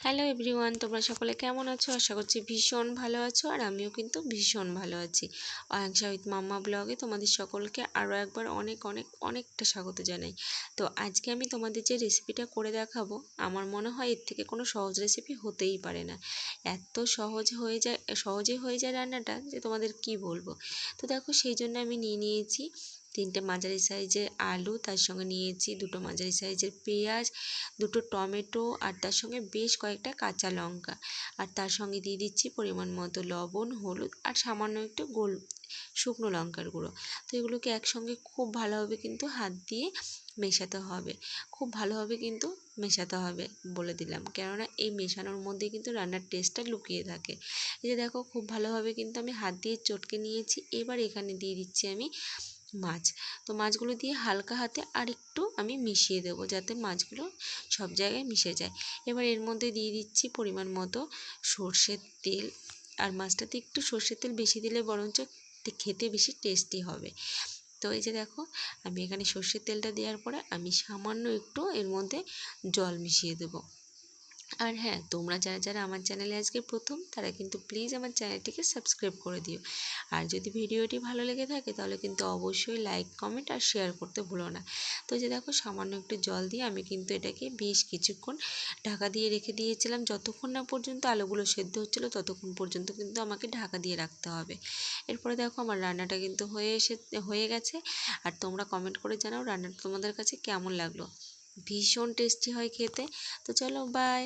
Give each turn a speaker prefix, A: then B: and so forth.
A: Hello everyone তোমরা সকলে কেমন আছো? আশা করছি ভীষণ ভালো আছো আর আমিও কিন্তু ভীষণ ভালো আছি। অয়াংশা উইথ মাম্মা ব্লগে তোমাদের সকলকে আরও একবার অনেক অনেক, অনেকটা স্বাগত জানাই। তো আজকে আমি তোমাদের যে রেসিপিটা করে দেখাবো, আমার মনে হয় এর থেকে কোনো সহজ রেসিপি হতেই পারে না। এত সহজ হয়ে যায়, সহজে হয়ে যায় রান্নাটা যে তোমাদের কি বলব? তো দেখো, সেই জন্য আমি নিয়ে নিয়েছি তিনটে মাঝারি সাইজের আলু, তার সঙ্গে নিয়েছি দুটো মাঝারি সাইজের পেঁয়াজ, দুটো টমেটো আর তার সঙ্গে বেশ কয়েকটা কাঁচা লঙ্কা। আর তার সঙ্গে দিয়ে দিচ্ছি পরিমাণ মতো লবণ, হলুদ আর সামান্য একটু গোল, শুকনো লঙ্কার গুঁড়ো। তো এগুলোকে একসঙ্গে খুব ভালোভাবে কিন্তু হাত দিয়ে মেশাতে হবে। খুব ভালোভাবে কিন্তু মেশাতে হবে বলে দিলাম। কেননা এই মেশানোর মধ্যে কিন্তু রান্নার টেস্টটা লুকিয়ে থাকে। এই যে দেখো, খুব ভালোভাবে কিন্তু আমি হাত দিয়ে চটকে নিয়েছি। এবার এখানে দিয়ে দিচ্ছি আমি মাছ। তো মাছগুলো দিয়ে হালকা হাতে আর একটু আমি মিশিয়ে দেবো যাতে মাছগুলো সব জায়গায় মিশে যায়। এবার এর মধ্যে দিয়ে দিচ্ছি পরিমাণ মতো সর্ষের তেল। আর মাছটাতে একটু সর্ষের তেল বেশি দিলে বরঞ্চ খেতে বেশি টেস্টি হবে। তো এই যে দেখো, আমি এখানে সর্ষের তেলটা দেওয়ার পরে আমি সামান্য একটু এর মধ্যে জল মিশিয়ে দেবো। আর হ্যাঁ তোমরা যারা যারা আমার চ্যানেলে আজকে প্রথম, তারা কিন্তু প্লিজ আমার চ্যানেলটিকে সাবস্ক্রাইব করে দিও। আর যদি ভিডিওটি ভালো লেগে থাকে, তাহলে কিন্তু অবশ্যই লাইক কমেন্ট আর শেয়ার করতে ভুলো না। তো যে দেখো, সামান্য একটু জল দিয়ে আমি কিন্তু এটাকে বেশ কিছুক্ষণ ঢাকা দিয়ে রেখে দিয়েছিলাম। যতক্ষণ না পর্যন্ত আলুগুলো সেদ্ধ হচ্ছিল, ততক্ষণ পর্যন্ত কিন্তু আমাকে ঢাকা দিয়ে রাখতে হবে। এরপরে দেখো, আমার রান্নাটা কিন্তু হয়ে এসে, হয়ে গেছে। আর তোমরা কমেন্ট করে জানাও রান্নাটা তোমাদের কাছে কেমন লাগল। ভীষণ টেস্টি হয় খেতে। তো চলো বাই